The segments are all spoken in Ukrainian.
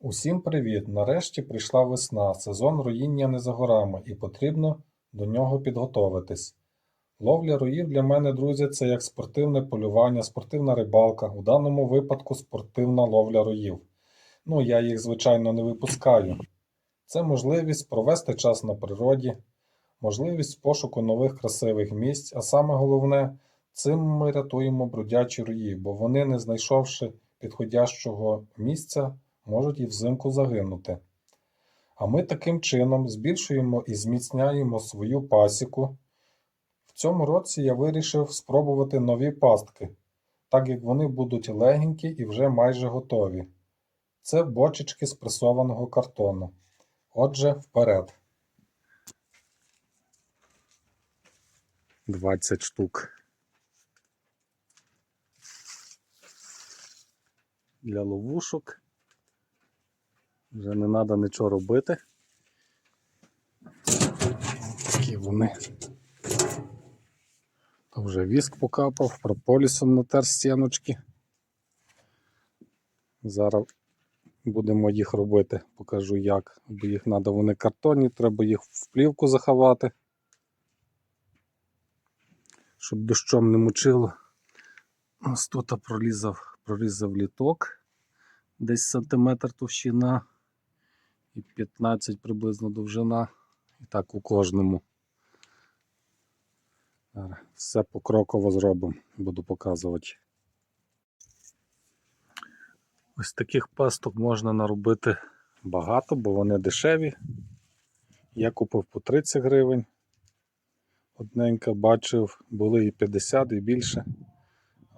Усім привіт! Нарешті прийшла весна, сезон роїння не за горами і потрібно до нього підготовитись. Ловля роїв для мене, друзі, це як спортивне полювання, спортивна рибалка, у даному випадку спортивна ловля роїв. Ну, я їх, звичайно, не випускаю. Це можливість провести час на природі, можливість пошуку нових красивих місць, а саме головне, цим ми рятуємо бродячі рої, бо вони, не знайшовши підходящого місця, можуть і взимку загинути. А ми таким чином збільшуємо і зміцняємо свою пасіку. В цьому році я вирішив спробувати нові пастки, так як вони будуть легенькі і вже майже готові. Це бочечки з пресованого картону. Отже, вперед. 20 штук. Для ловушок. Вже не треба нічого робити. Такі вони. То вже віск покапав, прополісом натер стіночки. Зараз будемо їх робити, покажу як. Бо їх треба, вони картонні, треба їх в плівку заховати. Щоб дощом не мучило. Ось тут прорізав, прорізав літок. Десь сантиметр товщина і 15 приблизно довжина. І так у кожному. Все покроково зробимо, буду показувати. Ось таких пасток можна наробити багато, бо вони дешеві. Я купив по 30 гривень. Одненька бачив, були і 50, і більше.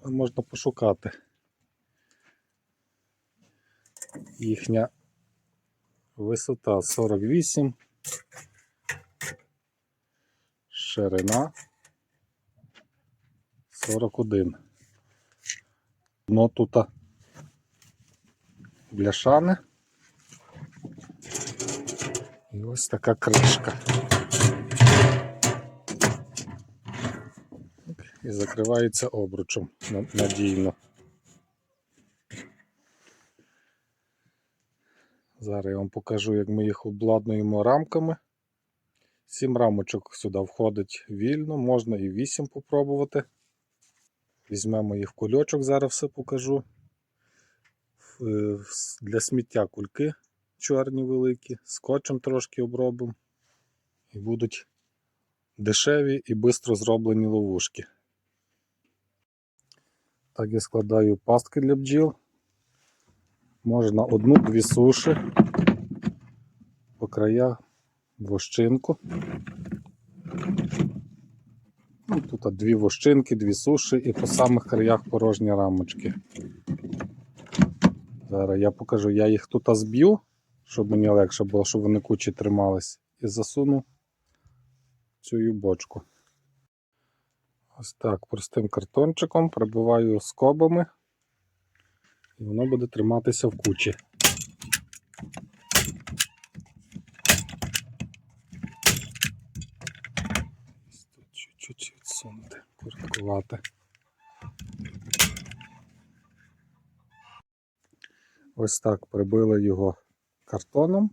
Але можна пошукати. Їхня висота 48, ширина 41. Дно тут бляшане. І ось така кришка. І закривається обручем на- надійно. Зараз я вам покажу, як ми їх обладнуємо рамками. Сім рамочок сюди входить вільно, можна і вісім попробувати. Візьмемо їх в кульочок, зараз все покажу. Е, Для сміття кульки чорні великі, скотчем трошки обробимо. І будуть дешеві і швидко зроблені ловушки. Так я складаю пастки для бджіл. Можна одну-дві суші по краях вощинку. Ну, тут дві вощинки, дві суші і по самих краях порожні рамочки. Зараз я покажу, я їх тут зб'ю, щоб мені легше було, щоб вони кучі тримались, і засуну цю бочку. Ось так простим картончиком прибиваю скобами, і воно буде триматися в кучі. Чуть-чуть відсунути, короткувати. Ось так прибили його картоном.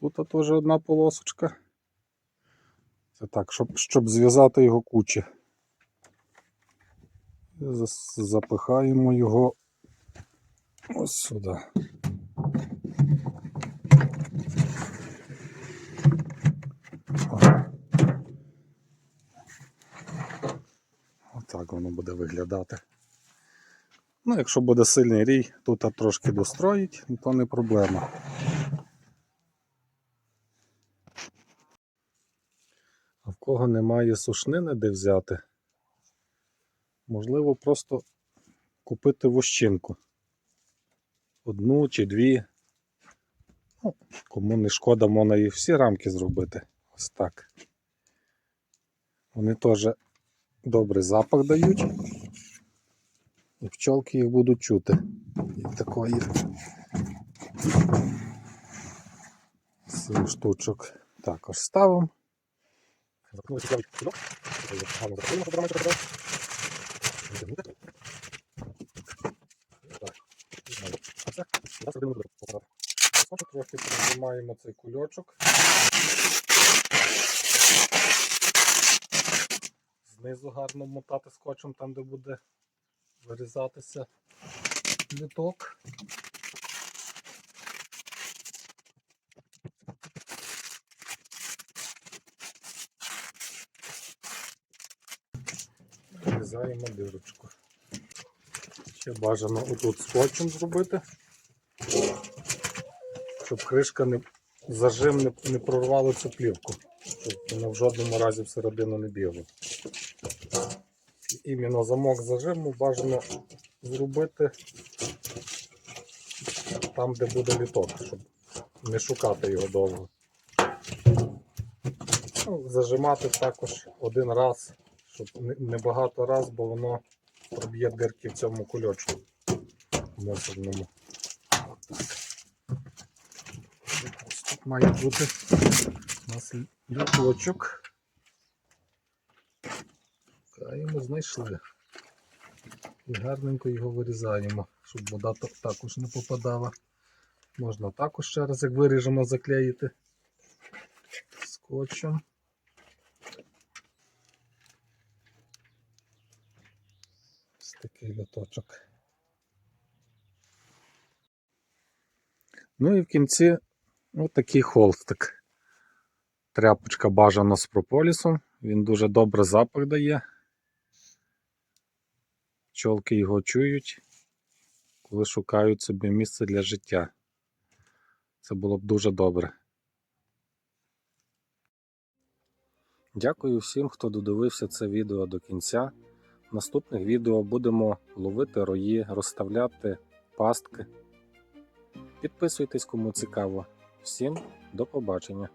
Тут теж одна полосочка. Це так, щоб, щоб зв'язати його кучі. Запихаємо його ось сюди. Отак воно буде виглядати. Ну, якщо буде сильний рій, тут трошки достроїть, то не проблема. А в кого немає сушнини де взяти, можливо просто купити вощинку. Одну чи дві. Ну, кому не шкода, можна і всі рамки зробити. Ось так. Вони теж добрий запах дають. І пчолки їх будуть чути. І такої сім штучок також ставимо. Трохи піднімаємо цей кульочок. Знизу гарно мотати скотчем там, де буде вирізатися літок. Вирізаємо дирочку. Ще бажано отут скотчем зробити, щоб кришка не зажим не, не прорвало цю плівку, щоб вона в жодному разі всередину не бігла. Іменно замок зажиму бажано зробити там, де буде літок, щоб не шукати його довго. Ну, зажимати також один раз, щоб не- багато раз, бо воно проб'є дирки в цьому кульочку мусорному. Тут має бути у нас літочок. Шукаємо, знайшли. І гарненько його вирізаємо, щоб вода також не попадала. Можна також ще раз, як виріжемо, заклеїти скотчем. Такий лоточок. Ну і в кінці ось такий холстик. Тряпочка бажана з прополісом. Він дуже добре запах дає. Пчолки його чують, коли шукають собі місце для життя. Це було б дуже добре. Дякую всім, хто додивився це відео до кінця. Наступних відео будемо ловити рої, розставляти пастки. Підписуйтесь, кому цікаво. Всім до побачення!